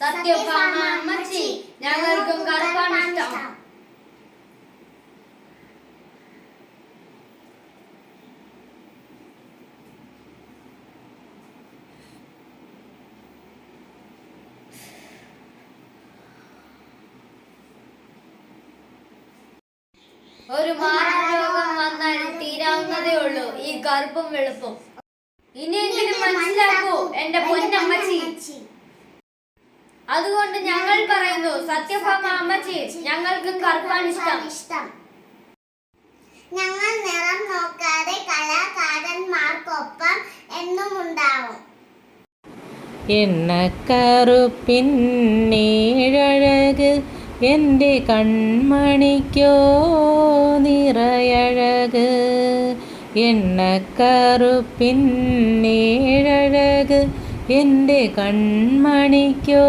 സത്യഭാമ അമ്മച്ചി ഞങ്ങൾക്കും കറുപ്പാണ് ഇഷ്ടം ഒരു മാറാരോഗം വന്നാൽ തീരാവുന്നതേ ഉള്ളൂ. ഈ കറുപ്പും വെളുപ്പും. ഇനിയെങ്കിലും മനസ്സിലാക്കൂ എന്റെ പൊന്നമ്മച്ചി അതുകൊണ്ട് ഞങ്ങൾ പറയുന്നു സത്യഭാമ അമ്മച്ചി ഞങ്ങൾക്കും കറുപ്പാണ് ഇഷ്ടം. ഇഷ്ടം. ഞങ്ങൾ നിറം നോക്കാതെ കലാകാരന്മാർക്കൊപ്പം എന്നും ഉണ്ടാവും. കറുപ്പിൻ നീഴഴക് എന്റെ കൺമണിക്കോ നിറയഴക്. എണ്ണക്കറുപ്പിൻ നീഴഴക് എന്റെ കൺമണിക്കോ